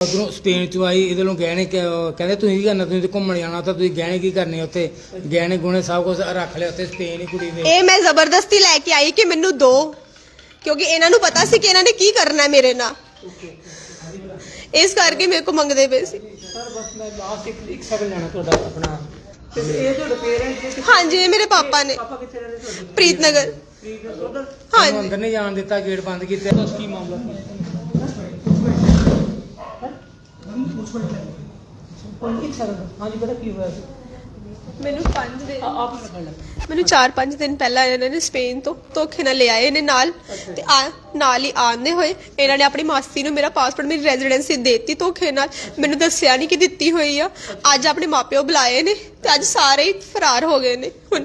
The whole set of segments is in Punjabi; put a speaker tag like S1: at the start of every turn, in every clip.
S1: ਉਧਰੋਂ ਸਪੇਨ ਚ ਆਈ ਇਹਦੇ ਨੂੰ ਗਹਿਣੇ ਕਿ- ਕਹਿੰਦੇ ਤੁਸੀਂ ਕੀ ਕਰਨਾ ਤੁਸੀਂ ਤੇ ਘੁੰਮਣ ਜਾਣਾ ਤਾਂ ਤੁਸੀਂ ਗਹਿਣੇ ਕੀ ਕਰਨੇ ਉੱਥੇ? ਗਹਿਣੇ ਗੁਣੇ ਸਭ ਕੁਝ ਰੱਖ ਲਿਆ ਉੱਥੇ ਸਪੇਨ ਹੀ ਕੁੜੀ ਦੇ।
S2: ਇਹ ਮੈਂ ਜ਼ਬਰਦਸਤੀ ਲੈ ਕੇ ਆਈ ਕਿ ਮੈਨੂੰ ਦੋ ਕਿਉਂਕਿ ਇਹਨਾਂ ਨੂੰ ਪਤਾ ਸੀ ਕਿ ਇਹਨਾਂ ਨੇ ਕੀ ਕਰਨਾ ਹੈ ਮੇਰੇ ਨਾਲ। ਇਸ ਕਰਕੇ ਮੇਰੇ ਕੋ ਮੰਗਦੇ ਪਏ ਸੀ।
S3: ਸਰ ਬਸ ਮੈਂ ਲਾਸਟ ਇੱਕ ਇੱਕ ਸੈਕਿੰਡ ਲੈਣਾ ਤੁਹਾਡਾ ਆਪਣਾ। ਤੇ ਇਹ ਤੁਹਾਡੇ ਪੇਰੈਂਟਸ ਦੇ
S2: ਹਾਂਜੀ ਇਹ ਮੇਰੇ ਪਾਪਾ ਨੇ।
S3: ਪਾਪਾ ਕਿੱਥੇ ਰਹਿੰਦੇ ਤੁਹਾਡੇ?
S2: ਪ੍ਰੀਤਨਗਰ।
S3: ਉਧਰ?
S1: ਉਹਨੂੰ
S2: ਹਾਂਜੀ
S1: ਅੰਦਰ ਨਹੀਂ ਜਾਣ ਦਿੱਤਾ ਗੇਟ ਬੰਦ ਕੀਤਾ।
S3: ਕੀ ਮਾਮਲਾ? ਕੀ ਇੱਕ ਸੈਕਿੰਡ ਹਾਂਜੀ ਬੇਟਾ ਕੀ ਹੋਇਆ ਸੀ?
S2: ਮੈਨੂੰ 5 ਦਿਨ
S3: ਆਪ
S2: ਮੈਨੂੰ 4-5 ਦਿਨ ਪਹਿਲਾਂ ਇਹਨਾਂ ਨੇ ਸਪੇਨ ਤੋਂ ਧੋਖੇ ਨਾਲ ਲਿਆਏ ਨੇ ਨਾਲ। ਤੇ ਆ ਨਾਲ ਹੀ ਆਂਦੇ ਹੋਏ ਇਹਨਾਂ ਨੇ ਆਪਣੀ ਮਾਸੀ ਨੂੰ ਮੇਰਾ ਪਾਸਪੋਰਟ ਮੇਰੀ ਰੈਜ਼ੀਡੈਂਸੀ ਦੇਤੀ ਧੋਖੇ ਨਾਲ। ਮੈਨੂੰ ਦੱਸਿਆ ਨਹੀਂ ਕਿ ਦਿੱਤੀ ਹੋਈ ਆ। ਅੱਜ ਆਪਣੇ ਮਾਪਿਓ ਬੁਲਾਏ ਨੇ ਤੇ ਅੱਜ ਸਾਰੇ ਹੀ ਫਰਾਰ ਹੋ ਗਏ ਨੇ। ਹੁਣ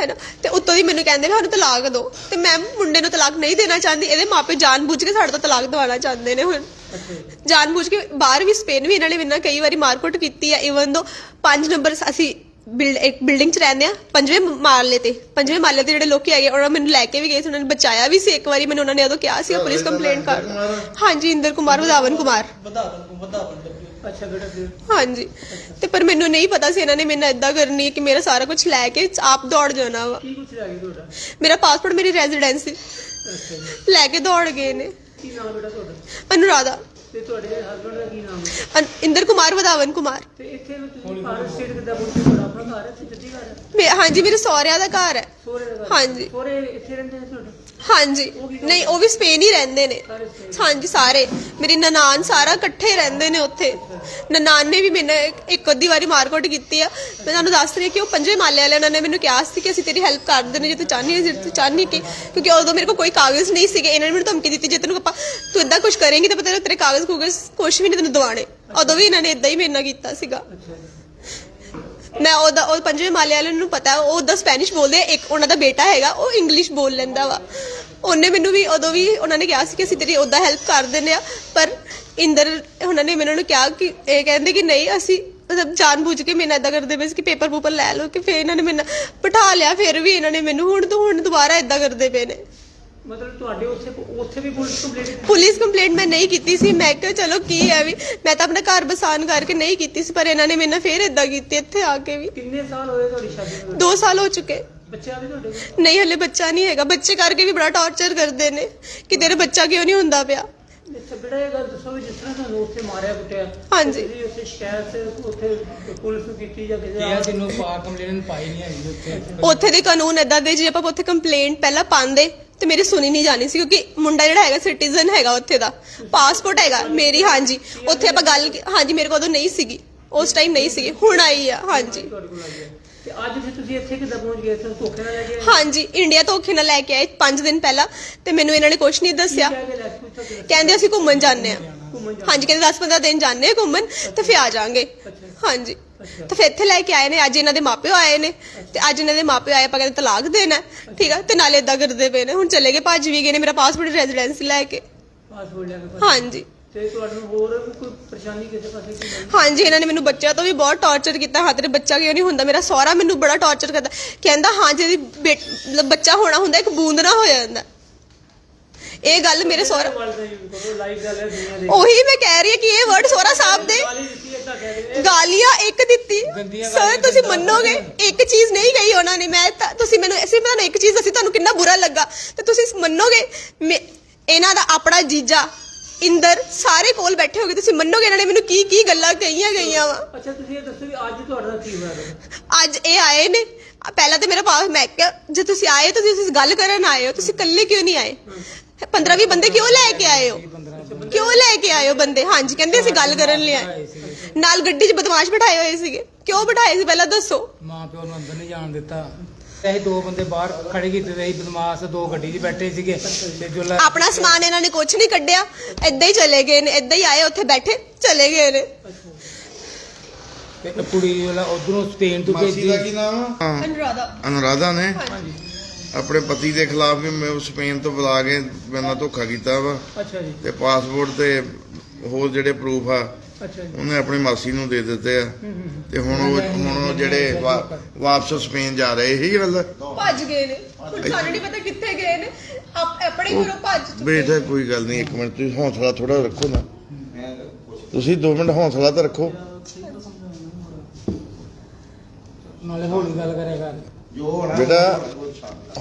S2: ਹੈਨਾ? ਤੇ ਉੱਤੋਂ ਦੀ ਮੈਨੂੰ ਕਹਿੰਦੇ ਨੇ ਸਾਨੂੰ ਤਲਾਕ ਦਿਓ। ਤੇ ਮੈਂ ਮੁੰਡੇ ਨੂੰ ਤਲਾਕ ਨਹੀਂ ਦੇਣਾ ਚਾਹੁੰਦੀ ਇਹਦੇ ਮਾਪੇ ਜਾਣਬੁੱਝ ਕੇ ਸਾਡੇ ਤੋਂ ਤਲਾਕ ਦਿਵਾਉਣਾ ਚਾਹੁੰਦੇ ਨੇ ਹੁਣ। ਜਾਣਬੁੱਝ ਕੇ ਬਾਹਰ ਵੀ ਸਪੇਨ ਵੀ ਇਹਨਾਂ ਨੇ ਮੇਰੇ ਨਾਲ ਕਈ ਵਾਰੀ ਮਾਰਕੁੱਟ ਕੀਤੀ ਆ ਇਵਨ ਦੋ 5 ਨੰਬਰ ਅਸੀਂ ਬਿਲਡ ਇੱਕ ਬਿਲਡਿੰਗ 'ਚ ਰਹਿੰਦੇ ਆ ਪੰਜਵੇਂ ਮਾਲੇ ਤੇ। ਪੰਜਵੇਂ ਮਾਲੇ ਤੇ ਜਿਹੜੇ ਲੋਕੀ ਹੈਗੇ ਉਹਨਾਂ ਮੈਨੂੰ ਲੈ ਕੇ ਵੀ ਗਏ ਸੀ ਉਹਨਾਂ ਨੇ ਬਚਾਇਆ ਵੀ ਸੀ ਇੱਕ ਵਾਰੀ ਮੈਨੂੰ ਉਹਨਾਂ ਨੇ ਉਦੋਂ ਕਿਹਾ ਸੀ ਪੁਲਿਸ ਕੰਪਲੇਂਟ ਕਰ ਹਾਂਜੀ ਇੰਦਰ ਕੁਮਾਰ ਵਧਾਵਨ ਕੁਮਾਰ।
S3: ਅੱਛਾ ਬੇਟਾ ਫਿਰ
S2: ਹਾਂਜੀ। ਤੇ ਪਰ ਮੈਨੂੰ ਨਹੀਂ ਪਤਾ ਸੀ ਇਹਨਾਂ ਨੇ ਮੈਨੂੰ ਇਦਾਂ ਕਰਨੀ ਹੈ ਕਿ ਮੇਰਾ ਸਾਰਾ ਕੁਝ ਲੈ ਕੇ ਆਪ ਦੌੜ ਜਾਣਾ ਵਾ।
S3: ਕੀ ਕੁਛ ਲੱਗ ਗਿਆ ਤੁਹਾਡਾ?
S2: ਮੇਰਾ ਪਾਸਪੋਰਟ ਮੇਰੀ ਰੈਜ਼ੀਡੈਂਸੀ
S3: ਅੱਛਾ ਜੀ।
S2: ਲੈ ਕੇ ਦੌੜ ਗਏ ਨੇ।
S3: ਕੀ ਨਾਮ ਬੇਟਾ ਤੁਹਾਡਾ?
S2: ਅਨੁਰਾਧਾ।
S3: ਤੇ ਤੁਹਾਡੇ ਹਸਬੰਡ ਦਾ ਕੀ ਨਾਮ ਹੈ?
S2: ਅਨ- ਇੰਦਰ ਕੁਮਾਰ ਵਧਾਵਨ ਕੁਮਾਰ।
S3: ਤੇ ਇੱਥੇ ਵੀ ਤੁਸੀਂ ਭਾਰਤ ਸਟੇਟ ਕਿੱਦਾਂ ਪਹੁੰਚੇ ਤੁਹਾਡਾ ਆਪਣਾ ਘਰ ਹੈ? ਤੇ ਜੱਦੀ ਘਰ ਹੈ?
S2: ਮੇ- ਹਾਂਜੀ ਮੇਰੇ ਸਹੁਰਿਆਂ ਦਾ ਘਰ ਹੈ। ਹਾਂਜੀ।
S3: ਸੋਰੇ ਇੱਥੇ ਰਹਿੰਦੇ ਨੇ ਤੁਹਾਡੇ
S2: ਹਾਂਜੀ। ਨਹੀਂ ਉਹ ਵੀ ਸਪੇਨ ਹੀ ਰਹਿੰਦੇ ਨੇ। ਹਾਂਜੀ ਸਾਰੇ। ਮੇਰੀ ਨਨਾਨ ਸਾਰਾ ਇਕੱਠੇ ਰਹਿੰਦੇ ਨੇ ਉੱਥੇ। ਨਨਾਨ ਨੇ ਵੀ ਮੈਨੂੰ ਇੱਕ- ਅੱਧੀ ਵਾਰੀ ਮਾਰਕੁੱਟ ਕੀਤੀ ਆ। ਮੈਂ ਤੁਹਾਨੂੰ ਦੱਸ ਰਹੀ ਕਿ ਉਹ ਪੰਜਵੇਂ ਮਾਲੇ ਵਾਲੇ ਉਹਨਾਂ ਨੇ ਮੈਨੂੰ ਕਿਹਾ ਸੀ ਕਿ ਅਸੀਂ ਤੇਰੀ ਹੈਲਪ ਕਰ ਦਿੰਦੇ ਜੇ ਤੂੰ ਚਾਹਨੀ ਹੈ ਜੇ ਤੂੰ ਚਾਹਨੀ ਕਿ ਕਿਉਂਕਿ ਉਦੋਂ ਮੇਰੇ ਕੋਲ ਕੋਈ ਕਾਗਜ਼ ਨਹੀਂ ਸੀਗੇ। ਇਹਨਾਂ ਨੇ ਮੈਨੂੰ ਧਮਕੀ ਦਿੱਤੀ ਜੇ ਤੈਨੂੰ ਆਪਾਂ ਤੂੰ ਇਦਾਂ ਕੁਝ ਕਰੇਂਗੀ ਤਾਂ ਪਤਾ ਤੇਰੇ ਕਾਗਜ਼ ਕੂਗਜ਼ ਕੁਝ ਵੀ ਨਹੀਂ ਤੈਨੂੰ ਦਵਾਣੇ ਉਦੋਂ ਵੀ ਇਹਨਾਂ ਨੇ ਇਦਾਂ ਹੀ ਮੇਰੇ ਨਾਲ ਕੀਤਾ ਸੀਗਾ। ਮੈਂ ਉਹਦਾ ਉਹ ਪੰਜਵੇਂ ਮਾਲੇ ਵਾਲੇ ਨੂੰ ਪਤਾ ਉਹ ਉਹਦਾ ਸਪੈਨਿਸ਼ ਬੋਲਦੇ ਆ, ਇੱਕ ਉਹਨਾਂ ਦਾ ਬੇਟਾ ਹੈਗਾ ਉਹ ਇੰਗਲਿਸ਼ ਬੋਲ ਲੈਂਦਾ ਵਾ। ਉਹਨੇ ਮੈਨੂੰ ਵੀ ਉਦੋਂ ਵੀ ਉਹਨਾਂ ਨੇ ਕਿਹਾ ਸੀ ਕਿ ਅਸੀਂ ਤੇਰੀ ਉਹਦਾ ਹੈਲਪ ਕਰ ਦਿੰਦੇ ਆ ਪਰ ਇੰਦਰ ਉਹਨਾਂ ਨੇ ਮੈਨੂੰ ਕਿਹਾ ਕਿ ਇਹ ਕਹਿੰਦੇ ਕਿ ਨਹੀਂ ਅਸੀਂ ਮਤਲਬ ਜਾਣਬੁੱਝ ਕੇ ਮੇਰੇ ਨਾਲ ਇਦਾਂ ਕਰਦੇ ਪਏ ਸੀ ਕਿ ਪੇਪਰ ਪੂਪਰ ਲੈ ਲਓ ਕਿ ਫਿਰ ਇਹਨਾਂ ਨੇ ਮੈਨੂੰ ਬਿਠਾ ਲਿਆ ਫਿਰ ਵੀ ਇਹਨਾਂ ਨੇ ਮੈਨੂੰ ਹੁਣ ਤੋਂ ਹੁਣ ਦੁਬਾਰਾ ਇਦਾਂ ਕਰਦੇ ਪਏ ਨੇ।
S3: ਮਤਲਬ ਤੁਹਾਡੇ ਉੱਥੇ ਉੱਥੇ ਵੀ ਪੁਲਿਸ ਕੰਪਲੇਂਟ
S2: ਪੁਲਿਸ ਕੰਪਲੇਂਟ ਮੈਂ ਨਹੀਂ ਕੀਤੀ ਸੀ। ਮੈਂ ਕਿਹਾ ਚਲੋ ਕੀ ਹੈ ਵੀ? ਮੈਂ ਤਾਂ ਆਪਣਾ ਘਰ ਬਸਾਨ ਕਰਕੇ ਨਹੀਂ ਕੀਤੀ ਸੀ ਪਰ ਇਹਨਾਂ ਨੇ ਮੇਰੇ ਨਾਲ ਫੇਰ ਇਦਾਂ ਕੀਤੀ ਇੱਥੇ ਆ ਕੇ ਵੀ।
S3: ਕਿੰਨੇ ਸਾਲ ਹੋਏ ਤੁਹਾਡੀ ਸ਼ਾਦੀ ਨੂੰ?
S2: 2 ਸਾਲ ਹੋ ਚੁੱਕੇ।
S3: ਬੱਚਾ ਵੀ ਤੁਹਾਡੇ ਕੋਲ?
S2: ਨਹੀਂ ਹਲੇ ਬੱਚਾ ਨਹੀਂ ਹੈਗਾ। ਬੱਚੇ ਕਰਕੇ ਵੀ ਬੜਾ ਟੌਰਚਰ ਕਰਦੇ ਨੇ। ਕਿ ਤੇਰਾ ਬੱਚਾ ਕਿਉਂ ਨਹੀਂ ਹੁੰਦਾ ਪਿਆ?
S3: ਅੱਛਾ ਬੇਟਾ ਇਹ ਗੱਲ ਦੱਸੋ ਵੀ ਜਿਸ ਤਰ੍ਹਾਂ ਤੁਹਾਨੂੰ ਉੱਥੇ ਮਾਰਿਆ ਕੁੱਟਿਆ
S2: ਹਾਂਜੀ।
S3: ਤੁਸੀਂ ਉੱਥੇ ਸ਼ਿਕਾਇਤ ਉੱਥੇ ਪੁਲਿਸ ਨੂੰ ਕੀਤੀ ਜਾਂ ਕਿਸੇ
S1: ਇਹ ਤੈਨੂੰ ਪਾ ਕੰਪਲੇਨ ਪਾਈ ਨਹੀਂ ਹੈਗੀ ਉੱਥੇ।
S2: ਉੱਥੇ ਦੇ ਕਾਨੂੰਨ ਏਦਾਂ ਦੇ ਜੇ ਆਪਾਂ ਉੱਥੇ ਕੰਪਲੇਂਟ ਪਹਿਲਾਂ ਪਾਉਂਦੇ ਤੇ ਮੇਰੀ ਸੁਣੀ ਨਹੀਂ ਜਾਣੀ ਸੀ ਕਿਉਂਕਿ ਮੁੰਡਾ ਜਿਹੜਾ ਹੈਗਾ ਸਿਟੀਜ਼ਨ ਹੈਗਾ ਉੱਥੇ ਦਾ। ਪਾਸਪੋਰਟ ਹੈਗਾ ਮੇਰੀ ਹਾਂਜੀ। ਉੱਥੇ ਆਪਾਂ ਗੱਲ ਹਾਂਜੀ ਮੇਰੇ ਕੋਲ ਉਦੋਂ ਨਹੀਂ ਸੀਗੀ। ਉਸ ਟਾਈਮ ਨਹੀਂ ਸੀਗੀ ਹੁਣ ਆਈ ਆ ਹਾਂਜੀ।
S3: ਤੁਹਾਡੇ ਕੋਲ ਆਈ ਹੈ ਤੇ ਅੱਜ ਫਿਰ ਤੁਸੀਂ ਇੱਥੇ ਕਿੱਦਾਂ ਪਹੁੰਚ ਗਏ? ਤੁਹਾਨੂੰ ਧੋਖੇ ਨਾਲ ਲੈ ਕੇ ਆਏ?
S2: ਹਾਂਜੀ ਇੰਡੀਆ ਤੋਂ ਔਖੇ ਨਾਲ ਲੈ ਕੇ ਆਏ 5 ਦਿਨ ਪਹਿਲਾਂ ਤੇ ਮੈਨੂੰ ਇਹਨਾਂ ਨੇ ਕੁਝ ਨਹੀਂ ਦੱਸਿਆ।
S3: ਕਹਿ ਕੇ ਲੈ ਕੇ ਪੁੱਛੋ ਕਿ
S2: ਕਹਿੰਦੇ ਅਸੀਂ ਘੁੰਮਣ ਜਾਂਦੇ ਆ
S3: ਘੁੰਮਣ ਜਾ
S2: ਹਾਂਜੀ ਕਹਿੰਦੇ 10-15 ਦਿਨ ਜਾਂਦੇ ਆ ਘੁੰਮਣ ਤੇ ਫਿਰ ਆ ਜਾਾਂਗੇ। ਹਾਂਜੀ। ਤੇ ਫਿਰ ਇੱਥੇ ਲੈ ਕੇ ਆਏ ਨੇ ਅੱਜ ਇਹਨਾਂ ਦੇ ਮਾਪਿਓ ਆਏ ਨੇ। ਤੇ ਅੱਜ ਇਹਨਾਂ ਦੇ ਮਾਪਿਓ ਆਏ ਆਪਾਂ ਕਹਿੰਦੇ ਤਲਾਕ ਦੇਣਾ ਹੈ, ਠੀਕ ਆ ਤੇ ਨਾਲੇ ਇਦਾਂ ਕਰਦੇ ਪਏ ਨੇ। ਹੁਣ ਚਲੇ ਗਏ ਭੱਜ ਵੀ ਗਏ ਨੇ ਮੇਰਾ ਪਾਸਪੋਰਟ ਰੈਜ਼ੀਡੈਂਸੀ ਲੈ ਕੇ।
S3: ਪਾਸਪੋਰਟ ਲੈ ਕੇ
S2: ਹਾਂਜੀ।
S3: ਤੇ ਤੁਹਾਨੂੰ ਹੋਰ ਕੋਈ ਪਰੇਸ਼ਾਨੀ ਕਿਸੇ ਪਾਸੇ ਕੀ ਨਹੀਂ?
S2: ਹਾਂਜੀ ਇਹਨਾਂ ਨੇ ਮੈਨੂੰ ਬੱਚਿਆਂ ਤੋਂ ਵੀ ਬਹੁਤ ਟੌਰਚਰ ਕੀਤਾ। ਹਾਂ ਤੇਰੇ ਬੱਚਾ ਕਿਉਂ ਨਹੀਂ ਹੁੰਦਾ? ਮੇਰਾ ਸਹੁਰਾ ਮੈਨੂੰ ਬੜਾ ਟੌਰਚਰ ਕਰਦਾ। ਕਹਿੰਦਾ ਹਾਂ ਬੇਟ- ਮਤਲਬ ਬੱਚਾ ਹੋਣਾ ਹੁੰਦਾ ਇੱਕ ਬੂੰਦ ਨਾ ਹੋ ਜਾਂਦਾ। ਇਹ ਗੱਲ ਮੇਰੇ ਸਹੁਰਾ
S3: ਵਰਡ ਦਾ ਯੂਜ਼ ਕਰੋ ਲਾਈਵ ਗੱਲ ਹੈ ਦੁਨੀਆ ਦੇ।
S2: ਉਹੀ ਮੈਂ ਕਹਿ ਰਹੀ ਹਾਂ ਕਿ ਇਹ ਵਰਡ ਸਹੁਰਾ ਸਾਹਿਬ ਦੇ
S3: ਗਾਲੀ ਦਿੱਤੀ ਏਦਾਂ ਕਹਿ।
S2: ਗਾਲੀਆਂ ਇੱਕ ਦਿੱਤੀ।
S1: ਗੰਦੀਆਂ
S2: ਸਰ
S1: ਗਾਲੀਆਂ
S2: ਤੁਸੀਂ
S1: ਦਿੰਦਾ।
S2: ਮੰਨੋਗੇ? ਇੱਕ ਚੀਜ਼ ਨਹੀਂ ਗਈ ਉਹਨਾਂ ਨੇ। ਮੈਂ ਤਾਂ- ਤੁਸੀਂ ਮੈਨੂੰ ਅਸੀਂ ਤੁਹਾਨੂੰ ਇੱਕ ਚੀਜ਼ ਅਸੀਂ ਤੁਹਾਨੂੰ ਕਿੰਨਾ ਬੁਰਾ ਲੱਗਾ। ਤੇ ਤੁਸੀਂ ਮੰਨੋਗੇ? ਮੈਂ- ਇਹਨਾਂ ਦਾ ਆਪਣਾ ਜੀਜਾ ਇੰਦਰ ਸਾਰੇ ਕੋਲ ਬੈਠੇ ਹੋਗੇ ਤੁਸੀਂ ਮੰਨੋਗੇ ਇਹਨਾਂ ਨੇ ਮੈਨੂੰ ਕੀ ਕੀ ਗੱਲਾਂ ਕਹੀਆਂ ਗਈਆਂ ਵਾ?
S3: ਅੱਛਾ ਤੁਸੀਂ ਇਹ ਦੱਸੋ ਵੀ ਅੱਜ ਤੁਹਾਡਾ ਕੀ ਹੋਇਆ?
S2: ਅੱਜ ਇਹ ਆਏ ਨੇ। ਪਹਿਲਾਂ ਤਾਂ ਮੇਰਾ ਪਾਸ ਮੈਂ ਕਿਹਾ ਜੇ ਤੁਸੀਂ ਆਏ ਤਾਂ ਤੁਸੀਂ ਗੱਲ ਕਰਨ ਆਏ ਹੋ ਤੁਸੀਂ ਇਕੱਲੇ ਕਿਉਂ ਨਹੀਂ ਆਏ? 15 20 ਬੰਦੇ ਕਿਉਂ ਲੈ ਕੇ ਆਏ ਹੋ? ਕਿਉਂ ਲੈ ਕੇ ਆਏ ਹੋ ਬੰਦੇ? ਹਾਂਜੀ ਕਹਿੰਦੇ ਅਸੀਂ ਗੱਲ ਕਰਨ ਲਈ ਆਏ। ਨਾਲ ਗੱਡੀ 'ਚ ਬਦਮਾਸ਼ ਬਿਠਾਏ ਹੋਏ ਸੀਗੇ। ਕਿਉਂ ਬਿਠਾਏ ਸੀ? ਪਹਿਲਾਂ ਦੱਸੋ।
S1: ਮਾਂ ਪਿਓ ਨੂੰ ਅੰਦਰ ਨਹੀਂ ਜਾਣ ਦਿੱਤਾ। ਅਸੀਂ ਦੋ ਬੰਦੇ ਬਾਹਰ ਖੜੇ ਕੀਤੇ ਸੀ ਬਦਮਾਸ਼ ਦੋ ਗੱਡੀ 'ਚ ਬੈਠੇ ਸੀਗੇ ਤੇ ਜੋ ਲ-
S2: ਆਪਣਾ ਸਮਾਨ ਇਹਨਾਂ ਨੇ ਕੁਝ ਨਹੀਂ ਕੱਢਿਆ। ਏਦਾਂ ਹੀ ਚਲੇ ਗਏ ਨੇ ਏਦਾਂ ਹੀ ਆਏ ਉੱਥੇ ਬੈਠੇ ਚਲੇ ਗਏ ਨੇ।
S1: ਤੇ ਇੱਕ ਕੁੜੀ ਵਾਲਾ ਉਧਰੋਂ ਸਪੇਨ ਤੋਂ
S4: ਮਾਸੀ ਦਾ ਕੀ ਨਾਮ? ਆ
S2: ਅਨੁਰਾਧਾ।
S4: ਅਨੁਰਾਧਾ ਨੇ? ਆਪਣੇ ਪਤੀ ਦੇ ਖਿਲਾਫ ਵੀ ਮੈਂ ਸਪੇਨ ਤੋਂ ਬੁਲਾ ਕੇ ਮੇਰੇ ਨਾਲ ਧੋਖਾ ਕੀਤਾ ਵਾ।
S3: ਅੱਛਾ ਜੀ।
S4: ਤੇ ਪਾਸਪੋਰਟ ਤੇ ਹੋਰ ਜਿਹੜੇ ਪ੍ਰੂਫ ਆ ਉਹਨੇ ਆਪਣੀ ਮਾਸੀ ਨੂੰ ਦੇ ਦਿੱਤੇ ਆ। ਤੇ ਹੁਣ ਉਹ ਹੁਣ ਉਹ ਜਿਹੜੇ ਵਾ- ਵਾਪਸ ਸਪੇਨ ਜਾ ਰਹੇ ਇਹੀ ਗੱਲ
S2: ਭੱਜ ਗਏ ਨੇ। ਹੁਣ ਸਾਨੂੰ ਨਹੀਂ ਪਤਾ ਕਿੱਥੇ ਗਏ ਨੇ। ਆਪ- ਆਪਣੇ ਘਰੋਂ ਭੱਜ ਚੁੱਕੇ
S4: ਬੇਟਾ ਕੋਈ ਗੱਲ ਨਹੀਂ ਇੱਕ ਮਿੰਟ ਤੁਸੀਂ ਹੌਸਲਾ ਥੋੜਾ ਰੱਖੋ ਨਾ। ਤੁਸੀਂ 2 ਮਿੰਟ ਹੌਸਲਾ ਤਾਂ ਰੱਖੋ।
S1: ਨਾਲੇ ਹੌਲੀ ਗੱਲ ਕਰਿਆ ਕਰ।
S4: ਬੇਟਾ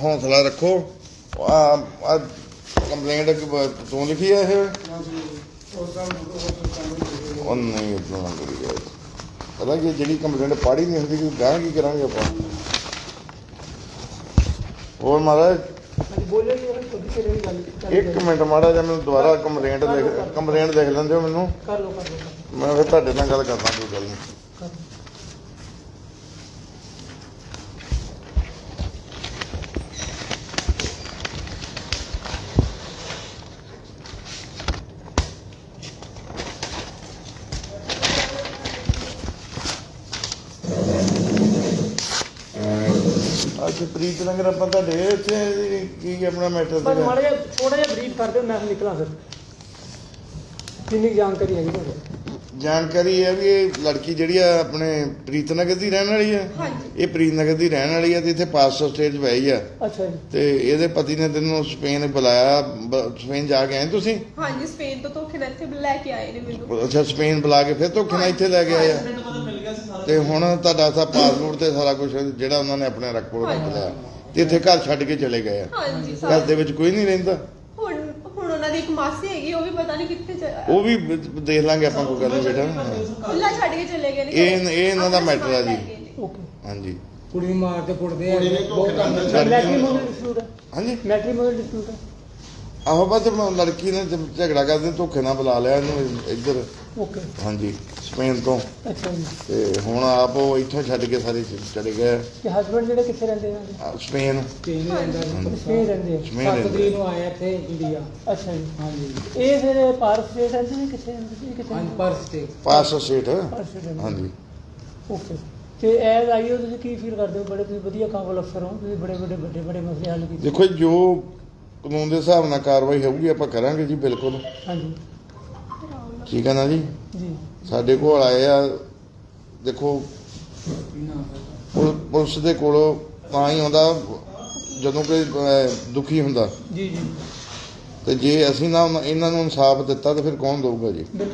S4: ਹੌਸਲਾ ਰੱਖੋ। ਆ ਆ ਕੰਪਲੇਂਟ ਤੂੰ ਲਿਖੀ ਹੈ ਇਹ ਉਹ ਨਹੀਂ ਨਾ ਕਰੀ ਯਾਰ। ਪਤਾ ਕਿ ਜਿਹੜੀ ਕੰਪਲੇਂਟ ਪੜ੍ਹੀ ਨਹੀਂ ਹੁੰਦੀ ਕਿ ਗਾਂ ਕੀ ਕਰਾਂਗੇ ਆਪਾਂ? ਹੋਰ ਮਹਾਰਾਜ? ਇੱਕ ਮਿੰਟ ਮਾੜਾ ਜਿਹਾ ਮੈਨੂੰ ਦੁਬਾਰਾ ਕੰਪਲੇਂਟ ਲਿਖ ਕੰਪਲੇਂਟ ਲਿਖ ਲੈਂਦੇ ਹੋ ਮੈਨੂੰ?
S3: ਕਰ ਲਓ ਕਰ ਲਓ ਕਰ
S4: ਮੈਂ ਫਿਰ ਤੁਹਾਡੇ ਨਾਲ ਗੱਲ ਕਰਦਾ ਕੋਈ ਗੱਲ ਨਹੀਂ। ਅੱਜ ਪ੍ਰੀਤ ਨਗਰ ਆਪਾਂ ਤੁਹਾਡੇ ਇੱਥੇ ਕੀ ਆਪਣਾ ਮੈਟਰ
S3: ਪਰ
S4: ਸੀਗਾ
S3: ਮਾੜਾ ਜਿਹਾ ਥੋੜਾ ਜਿਹਾ ਬਰੀਫ ਕਰ ਦਿਓ ਮੈਂ ਨਿਕਲਾਂ ਫਿਰ। ਕਿੰਨੀ ਕੁ ਜਾਣਕਾਰੀ ਹੈਗੀ ਤੁਹਾਡੇ?
S4: ਜਾਣਕਾਰੀ ਹੈ ਵੀ ਇਹ ਲੜਕੀ ਜਿਹੜੀ ਆ ਆਪਣੇ ਪ੍ਰੀਤ ਨਗਰ ਦੀ ਰਹਿਣ ਵਾਲੀ ਹੈ
S2: ਹਾਂਜੀ।
S4: ਇਹ ਪ੍ਰੀਤ ਨਗਰ ਦੀ ਰਹਿਣ ਵਾਲੀ ਹੈ ਤੇ ਇੱਥੇ ਪਾਸਪੋਰਟ ਸਟੇਜ ਵਈ ਆ।
S3: ਅੱਛਾ ਜੀ।
S4: ਤੇ ਇਹਦੇ ਪਤੀ ਨੇ ਤੈਨੂੰ ਸਪੇਨ ਬੁਲਾਇਆ ਬ- ਸਪੇਨ ਜਾ ਕੇ ਆਏ ਤੁਸੀਂ?
S2: ਹਾਂਜੀ ਸਪੇਨ ਤੋਂ ਧੋਖੇ ਨਾਲ ਇੱਥੇ ਲੈ ਕੇ ਆਏ ਨੇ ਮੈਨੂੰ।
S4: ਅੱਛਾ ਸਪੇਨ ਬੁਲਾ ਕੇ ਫਿਰ ਧੋਖੇ ਨਾਲ ਇੱਥੇ ਲੈ ਕੇ ਆਏ ਆ। ਤੇ ਹੁਣ ਤੁਹਾਡਾ ਸਾ ਪਾਸਪੋਰਟ ਤੇ ਸਾਰਾ ਕੁਝ ਜਿਹੜਾ ਉਹਨਾਂ ਨੇ ਆਪਣੇ ਰੱਖ ਰੱਖ ਲਿਆ ਤੇ ਇੱਥੇ ਘਰ ਛੱਡ ਕੇ ਚਲੇ ਗਏ ਆ।
S2: ਹਾਂਜੀ
S4: ਘਰ
S2: ਸਰ।
S4: ਦੇ ਵਿੱਚ ਕੋਈ ਨਹੀਂ ਰਹਿੰਦਾ।
S2: ਹੁਣ ਹੁਣ ਉਹਨਾਂ ਦੀ ਇੱਕ ਮਾਸੀ ਹੈਗੀ ਉਹ ਵੀ ਪਤਾ ਨਹੀਂ ਕਿੱਥੇ ਚ-
S4: ਉਹ ਵੀ ਬ- ਦੇਖ ਲਾਂਗੇ ਆਪਾਂ ਕੋਈ ਗੱਲ ਨਹੀਂ ਬੇਟਾ।
S2: ਖੁੱਲਾ ਛੱਡ ਕੇ ਚਲੇ ਗਏ ਨੇ
S4: ਇਹ- ਇਹ ਇਹਨਾਂ ਦਾ matter ਆ ਜੀ।
S3: ਓਕੇ
S1: ਕੁੜੀ ਮਾਰ ਤੇ ਕੁੱਟਦੇ ਆ। ਬਹੁਤ
S4: ਕੇ-
S3: ਮੈਟ੍ਰੀਮੋਨੀਅਲ ਡਿਸਪਿਊਟ
S4: ਹਾਂਜੀ।
S3: ਮੈਟ੍ਰੀਮੋਨੀਅਲ ਡਿਸਪਿਊਟ ਹੈ।
S4: ਆਹੋ ਬਸ ਮ- ਲੜਕੀ ਨੇ ਝ- ਝਗੜਾ ਕਰਦੇ ਧੋਖੇ ਨਾਲ ਬੁਲਾ ਲਿਆ ਇਹਨੂੰ ਇੱਧਰ।
S3: ਓਕੇ।
S4: ਹਾਂਜੀ ਸਪੇਨ ਤੋਂ।
S3: ਅੱਛਾ ਜੀ।
S4: ਤੇ ਹੁਣ ਆਪ ਉਹ ਇੱਥੋਂ ਛੱਡ ਕੇ ਸਾਰੇ ਚ- ਚਲੇ ਗਏ।
S3: ਤੇ ਹਸਬੰਡ ਜਿਹੜੇ ਕਿੱਥੇ ਰਹਿੰਦੇ
S4: ਆ, ਸਪੇਨ।
S3: ਸਪੇਨ ਰਹਿੰਦੇ ਆ।
S4: ਸਪੇਨ
S1: 7
S4: ਰਹਿੰਦੇ।
S1: ਨੂੰ ਆਇਆ ਇੱਥੇ ਇੰਡੀਆ।
S3: ਅੱਛਾ ਜੀ।
S1: ਹਾਂਜੀ।
S3: ਇਹ ਫਿਰ ਪਾਰਕ ਸਟੇਟ ਰਹਿੰਦੇ ਨੇ ਕਿੱਥੇ ਰਹਿੰਦੇ ਸੀ? ਕਿੱਥੇ?
S1: ਹਾਂਜੀ ਪਰਸ ਤੇ
S4: ਪਾਸ ਸਟੇਟ।
S3: ਪਾਰਕ ਸਟੇਟ ਰਹਿੰਦੇ
S4: ਹਾਂਜੀ।
S3: ਓਕੇ। ਤੇ ਐਜ਼ ਆਈਓ ਤੁਸੀਂ ਕੀ ਫੀਲ ਕਰਦੇ ਹੋ? ਬੜੇ ਤੁਸੀਂ ਵਧੀਆ ਕਾਬਲ ਅਫਸਰ ਹੋ। ਤੁਸੀਂ ਬੜੇ ਵੱਡੇ ਵੱਡੇ ਵੱਡੇ ਮਸਲੇ ਹੱਲ ਕੀਤੇ।
S4: ਦੇਖੋ ਜੀ, ਜੋ ਕਾਨੂੰਨ ਦੇ ਹਿਸਾਬ ਨਾਲ ਕਾਰਵਾਈ ਹੋਊਗੀ ਆਪਾਂ ਕਰਾਂਗੇ ਜੀ ਬਿਲਕੁਲ।
S3: ਹਾਂਜੀ।
S4: ਠੀਕ ਹੈ ਨਾ ਜੀ?
S3: ਜੀ।
S4: ਸਾਡੇ ਕੋਲ ਆਏ ਆ ਦੇਖੋ ਪੁਲ- ਪੁਲਿਸ ਦੇ ਕੋਲ ਤਾਂ ਹੀ ਆਉਂਦਾ ਜਦੋਂ ਕੋਈ ਅਹ, ਦੁਖੀ ਹੁੰਦਾ।
S3: ਜੀ ਜੀ।
S4: ਤੇ ਜੇ ਅਸੀਂ ਨਾ ਇਹਨਾਂ ਨੂੰ ਇਨਸਾਫ ਦਿੱਤਾ ਤਾਂ ਫਿਰ ਕੌਣ ਦਊਗਾ ਜੀ?